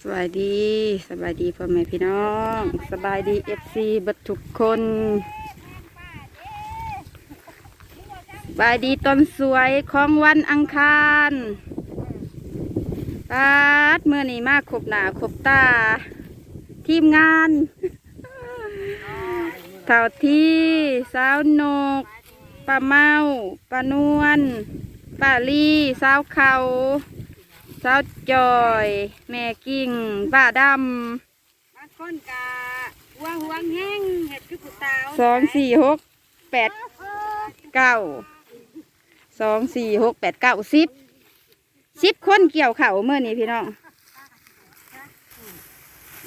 สวัสดีสบายดีพ่อแม่พี่น้อง สบายดีเอฟซีบัดทุกคนสบายดีตอนสวยของวันอังคารตาดเมื่อนี้มากขบหนาขบตา ทีมงานเท่าที่สาวนก ป้าเมาป้านวลป้าลี่สาวเขาสาวจอย แม่กิ่งป้าดบางคนกะหัวห่วงแห้งเห็ดคือผู้สาวำสองสี่หกแปดเก้าสองสี่หกแปดเก้าสิบสิบคนเกี่ยวเข่าวเมื่อนี้พี่น้อง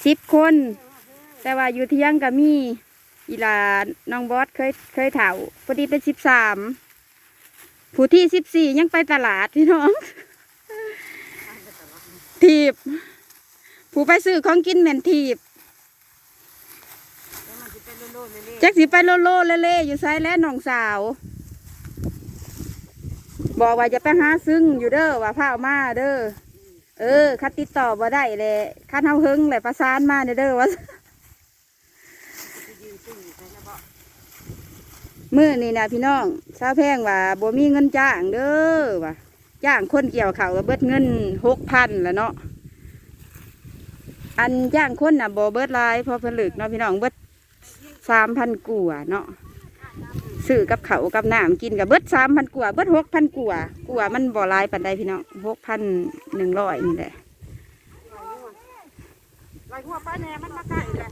สิบคน แต่ว่าอยู่เที่ยงก็มี อีลาน้องบอสเคยเคยเถาพอดีเป็นสิบสามผู้ที่สิบสี่ยังไปตลาดพี่น้องทีบ ผู้ไปซื้อของกินเหม็นทีบมันสิเป็นโลดๆเลยจักสิไปโลโลเล่ๆอยู่ไซและน้องสาว บอกว่าจะไปหาซึ่งอยู่เด้อว่าพาเอามาเด้อเออคัดติดต่อบ่ได้เลยคัดเฮาหึงเลยประสานมาเด้อเด้อว่า ยืนซึ่งอยู่ใช่แล้วบ่ มื้อนี่นะพี่น้องชาวแพงว่าบ่มีเงินจ้างเด้อว่าจ้างคนเกี่ยวเขาก็เบิดเงินหกพันล้วเนาะอันจ้างคนน่ะบ่เบิดลายพอผลึกเนาะพี่น้องเบิดสามพันกว่าเนาะซื้อกับเขากับน้ำกินกับเบิดสามพันกว่าเบิดหกพันกว่ากว่ามันบ่ลายปานใดพี่น้องหกพันหนึ่งร้อยนี่แหละ หัวป้าแหน่มันมาใกล้เลย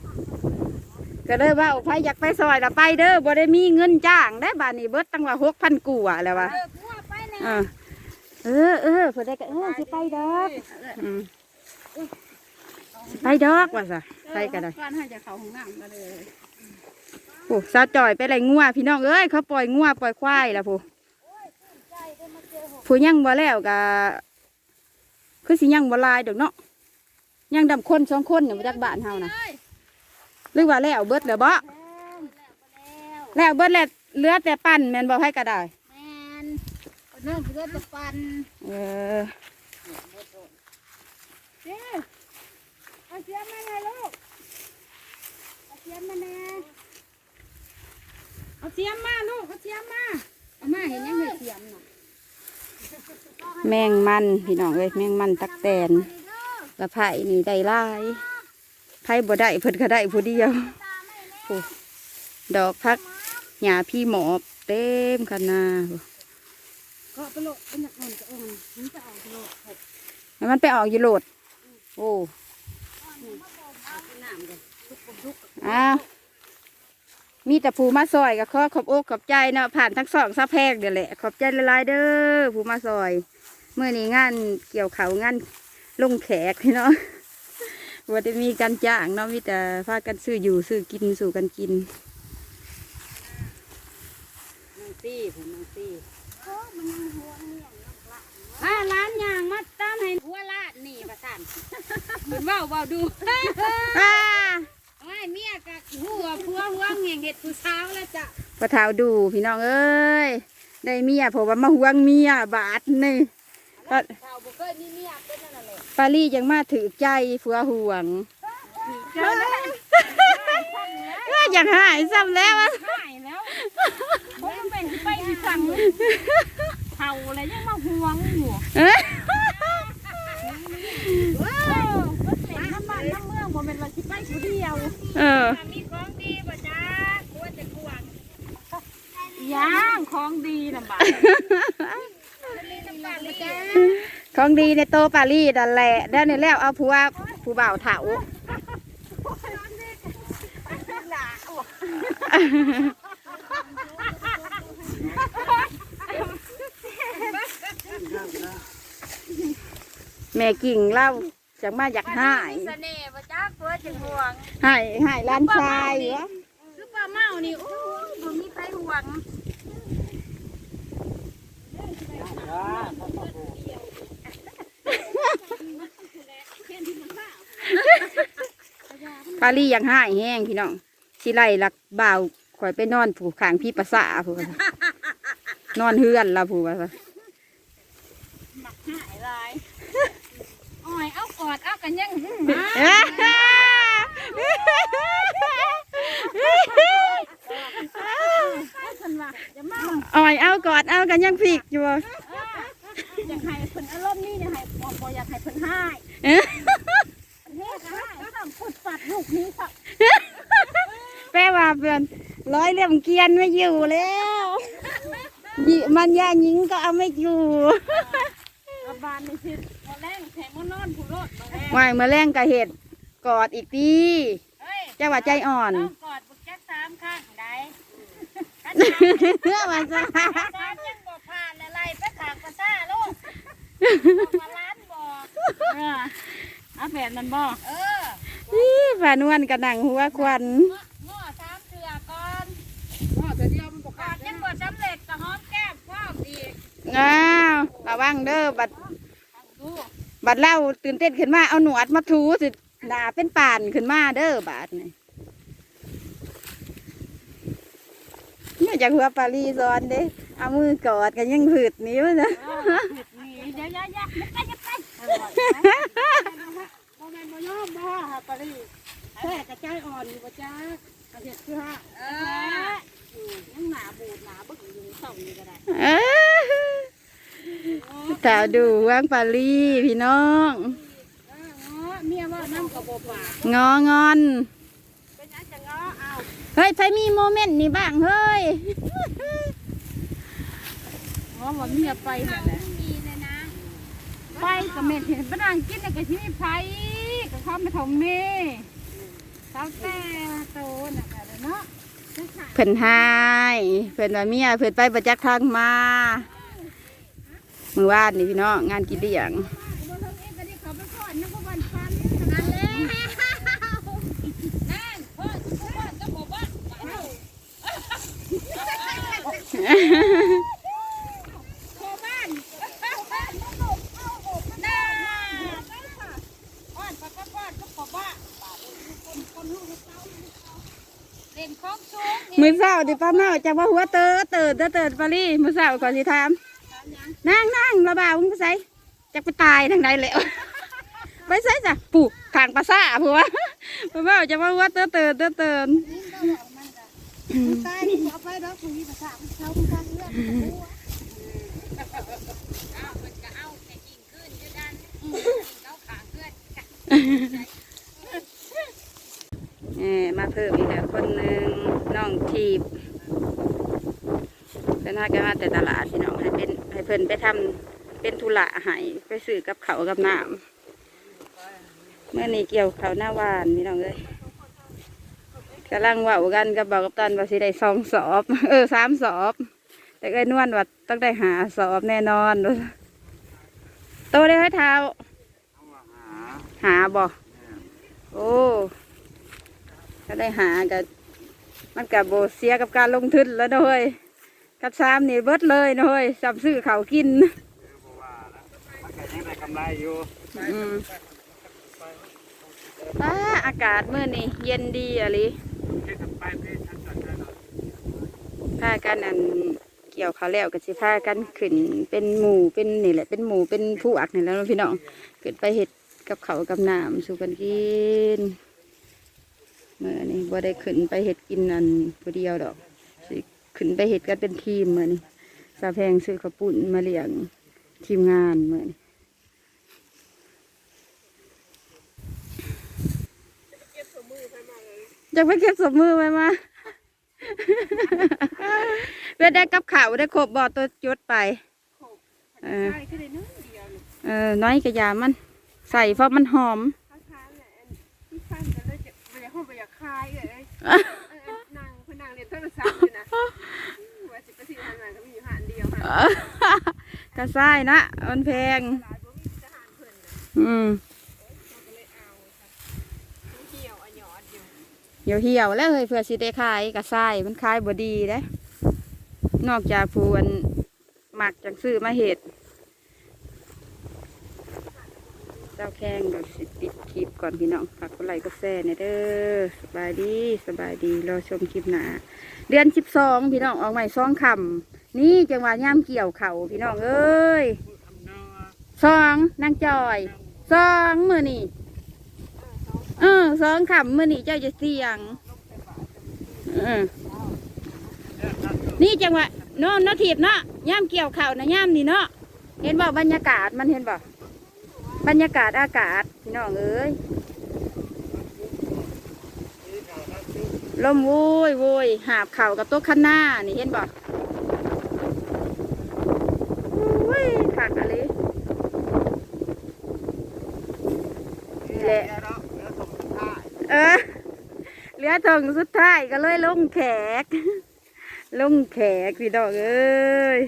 ก็เลยว่าใครอยากไปซอยละไปเด้อบ่ได้มีเงินจ้างได้บาทนี้เบิดตั้งว่าหกพันกว่าแล้ววะเออหัวไปแหน่เออเออเออเพื่อได้ก็เออสิไปดอกอืมสิไปดอกว่าซะไปก็ได้ก่อนให้จะเข้าห้องน้ำก็เลยโอ้สาวจ่อยไปไรงัวพี่น้องเอ้ยเขาปล่อยงัวปล่อยควายแล้วผู้ผู้ยังบ่แล้วก็คือสิยังบ่หลายดอกเนาะ ยังดำคนสองคนอยู่จากบ้านเฮานะหรือว่าแล้วเบิดแล้วบ่แล้วเบิดแล้วเหลือแต่ปั่นแม่นบ่ให้ก็ได้แมนเนื่องเพื่อจะปันเออเจ้เอาเสียมมาเลยลูกเอาเสียมมาแน่เอาเสียมมาลูกเอาเสียมมาเอามาเห็นยังเห็นเสียมน่ะแมงมันพี่น้องเอ้ยแมงมันตักแตน กระไผ่นี่ได้หลายไผ่บ่ได้เพิ่นก็ได้ผู้เดียวโอ้ดอกพักหญ้าพี่หมอบเต็มคันนาโอ้ก็ไปโลดเป็นอย่างนั้นก็เออมันจะออกไปโลดแล้วมันไปออกอยู่โหลด โอ้น้ำเลยทุกคนทุกอ้าวมีแต่ผู้มาซอยก็ขอขอบอกขอบใจเนาะผ่านทั้งสองซะแพงเดี๋ยวแหละ ขอบใจหลายๆเด้อผู้มาซอยเมื่อนี้งานเกี่ยวเขาวงาน ลงแขกพี่เนาะว่าจะมีการจ้างเนาะมีแต่พากันซื้ออยู่ซื้อกินสู่กันกินนางซี่ผมนางซี่อ่าร้านยางมาตามให้หัวลาดนี่ประสันเหมือนว่าเว่าดูอ้าไอ้เมียกับหัวพัวหัวเงี่ยงเห็ดผู้สาวแล้วจ้ะประทาวดูพี่น้องเอ้ยได้เมียเพราะว่ามาหวงเมียบาทนี่ปาชาวบุเคยมีเมียเป็นนั่นแหละ ปาลี่ยังมาถือใจผัวห่วงเจอแล้วก็อยากหายซ้ำแล้วอะหายแล้วผมเป็นไปที่สั่งเท่าอะไรยังมาห่วงอยู่เอ้ยว้าวก็เป็นน้ำบ้านน้ำเมืองบ่เป็นว่าสิไปผู้เดียวเออ มีของดีป่ะจ๊ะกลัวจะกวงย่างของดีนะบ้านมีน้ำบ้านเลยจ้ะ ของดีในโตปาลี่ดันแหละได้ในแล้วเอาผัวผู้บ่าวเถาแม่กิ่งเล่าจากมาอยากหายเสน่ห์ป่ะจ๊ะกลัวจะห่วงหายหายล้านชายวะคือป้าเมานี่โอ้ยบ่มีใครห่วง ปาลี่อยากหายแห้งพี่น้องสิไล่ลักบ่าวข่อยไปนอนผูกขางพี่ประสาผูกนอนเฮือนละผู้ว่าซะหมักหายลายอ้อยเอากอดเอากันยังอื้อมาคนว่าอย่ามาอ่อยเอากอดเอากันยังผิกอยู่บ่อยากให้เพิ่นอารมณ์นี่อยากให้บ่บ่อยากให้เพิ่นหาย เอ๊ะ เฮ็ดหายต้องกดปัดลูกนี้ครับ แปลว่าเพื่อนร้อยเลี่ยมเกรียนไม่อยู่แล้ว ยิมันย่าหญิงก็เอาไม่อยู่อาบานนี่สิบ่แรงแถมบ่นอนผู้โลดบ่แรงว่ายมาแรงกะเห็ดกอดอีกทีเฮ้ยเจ้าว่าใจอ่อนต้องกอดบุกแจ๊กสามข้างได้กันเพื่อมาซะสามยังบ่ผ่านอะไรไปขางประซ่าลูกมาล้านบ่เออเอาแบบนั้นบ่เออนี่ฝานวนกระดังหัวควัน ง้อสามเถื่อก่อนง้อเถื่อเดียวมันบ่ขาดยังบ่สำเร็จก็หอมแก้มพ่อม อ้าวระวังเด้อบัด บัดเล่าตื่นเต้นขึ้นมาเอาหนวดมาถูสิหนาเป็นป่านขึ้นมาเด้อบาดนี่เนี่ยจากหัวปารีซอนเด้เอามือกอดกันยังผืดนิ้วนะเออผิดนี่เดี๋ยวอย่าๆไม่ไปอย่าไปบ่แม่นบ่ยอมบ่ฮะปารีแท้กระจายอ่อนอยู่บ่จ้ากระเฮ็ดคือฮะเออยังหนาบูดหนาบึกอยู่ส่องนี่ก็ได้ สาวดูว่างปารีพี่น้องเออง้อเมียว่าน้ำกระบอกปากงองอนเป็นยังจะง้อเอาเฮ้ยใครมีโมเมนต์นี้บ้างเฮ้ยง้อว่าเมียไปนั่นแหละมีเลยนะไปกับเม็ดเห็นปะนางกินในกะทิไผ่กับข้าวไม่ทมเม่สาวแต่โตน่ะกันเนาะเพิ่นหายเพิ่นว่าเมียเพิ่นไปประจักษ์ทางมา มือวานนี่พี่น้องงานกินเลี้ยงบ่ทำเองก็ได้เขาไปก่อนนะบ่วันฟันนั่นแหละนั่นพ่อสิพ่อจะบอกว่าโคบ้านโคบ้านลูกเอาโอบน่าอ้อนปะปะปอนก็ขอบ้าคนคนลูกเต้าเล่นของสูงมือเศร้าดิป้าเมาจะว่าหัวเตอเติร์เตอเติร์ปารีมือเศร้าก่อนสิถาม นั่งนั่งระบาวมึงไปใส่จะไปตายทางใดแล้วไปใส่จ้ะปู่ขางปลาซ่าผัวป้าเมาจะว่าเตือนเตือนเตือนเตือนตายนี่เอาไปแล้วคุยภาษาเขาคุณฟังเรื่องเอามันก็เอาแต่กินขึ้นอยู่ดันเขาขาเพื่อน เออมาเพิ่มอีกแล้วคนหนึ่งน้องทีบเพิ่นหากันมาแต่ตลาดพี่น้องให้เป็นให้เพิ่นไปทำเป็นธุระให้ไปซื้อกับเขากับน้ำเมื่อนี้เกี่ยวเขาหน้าวานพี่น้องเลยกำลังว่ากันกับบอกกับตันว่าสิได้สองสอบ เออสามสอบ แต่ก็นวลว่าต้องได้หาสอบแน่นอนโตได้ให้เท้าหาบ่โอ้ก็ได้หากับมันกับโบเสียกับการลงทุนแล้วด้วย กับซ้ำนี่เบิดเลยเด้วยสับซื้อเขาวกินมันก็ยังได้กำไรอยู่อืมอ้าอากาศเมื่อนี้เย็นดีอะลิที่ทำไปเพื่อฉันจัดการหน่อยพากันอันเกี่ยวเขาวแล้วก็สิพากันขึ้นเป็นหมู่เป็นนี่แหละเป็นหมู่เป็นผู้อักนี่แหล้วเนาะพี่น้องขึ้นไปเห็ดกับเขาวกับน้ำสู่กันกินเมื่อนี้บ่ได้ขึ้นไปเห็ดกินอันผู้เดียวดอกสิ ขึ้นไปเห็ดกันเป็นทีมเมื่อนี้สาแพงซื้อข้าวปุ่นมาเลี้ยงทีมงานเมื่อนี้จะไปเก็บสมมือไปมาเพื่อได้กับข่าวได้ครบบ่ตัวจุดไปเออใช่ก็ได้นึงเดียวเออน้อยกระยามัน ใส่เพราะมันหอมค้างๆเนี่ยที่ข้างกันเลยจะไปห้องไปอยากคายเลย โทรศัพท์อยู่นะว่าสิบสี่หันมาก็มีอยู่หันเดียวค่ะกระใส่นะมันแพง หลายบ่มีทหารเพิ่นน่ะอืมเขาก็เลยเอาค่ะเหี่ยวอะหยอดอยู่เหี่ยวเหี่ยวๆแล้วเฮ้ยเพื่อสิได้ขายกระใส่มันขายบ่ดีเด้นอกจากผู้อันหมักจังซื้อมาเห็ด เจ้าแข้งเดี๋ยวสิปิดคลิปก่อนพี่น้องฝากกดไลค์กดแชร์หน่ยเด้อสบายดีสบายดีรอชมคลิปหนาเดือนสิบสองพี่น้องออกใหม่สองคำนี่จังหวะย่ามเกี่ยวเขาพี่น้องเอ้ยพูดคำเนาะสองนางจอยสองมือนี่เออสองขำมือนี่เจ้าจะเสียงเออนี่จังหวะโน้นนาทีบเนาะย่ามเกี่ยวเขานะย่ามนี่เนาะเห็นบ่บรรยากาศมันเห็นบ่ บรรยากาศอากาศพี่น้องเอ้ยที่เขานั่นคือลมโวยโวยหาบเข่ากับโต๊ะข้างหน้านี่เห็นบ่โอ้ยขักอะไรนี่แหละเนาะแล้วส่งท้ายเออเหลือทงสุดท้ายก็เลยลงแขก ลงแขกพี่ดอกเอ้ย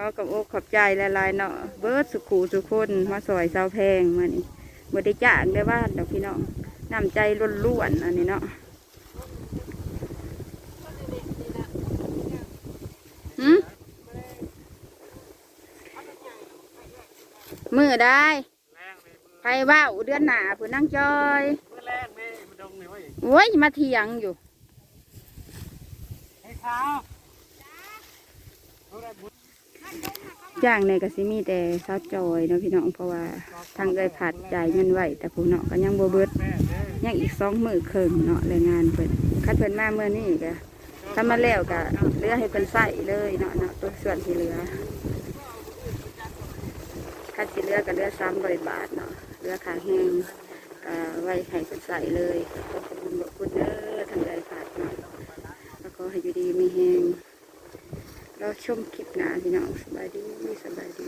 ก็กับอกขอบใจหลายๆเนาะเบิร์ดสุขูสุคนมาสอยเสาแพงมานี่บ่ได้จ้างได้บ้านดอกพี่น้องน้ำใจล้วนๆอันนี้เนาะหืมมือได้แรงเลยมือไปว่าเดือนหนาผู้นั่งจอยมือแรงเลยมันดงเลยเว้ยโอ้ยมาเถียงอยู่ให้ขาวเอา จ้างในกสิมีแต่ซาวจอยเนาะพี่น้องเพราะว่าทางเอ้ยผัดจ่ายเงินไหวแต่ผู้เนาะก็ยังบ่เบิดยังอีกสองมือเครึ่งเนาะแรงงานเพิ่นคัดเพิ่นมาเมื่อนี้ก็ถ้ามาแล้วก็เลือให้เพิ่นใส่เลยเนาะเนาะตัวส่วนที่เหลือคัดสิเลือก็เลือสามร้อยบาทเนาะเลือค่าแห้งก็ไว้ให้เพิ่นใส่เลยขอบคุณขอบคุณเด้อทางเอ้ยผัดเนาะแล้วก็ให้อยู่ดีมีแห้ง เราชมคลิปหน้าพี่น้องสบายดีสบายดี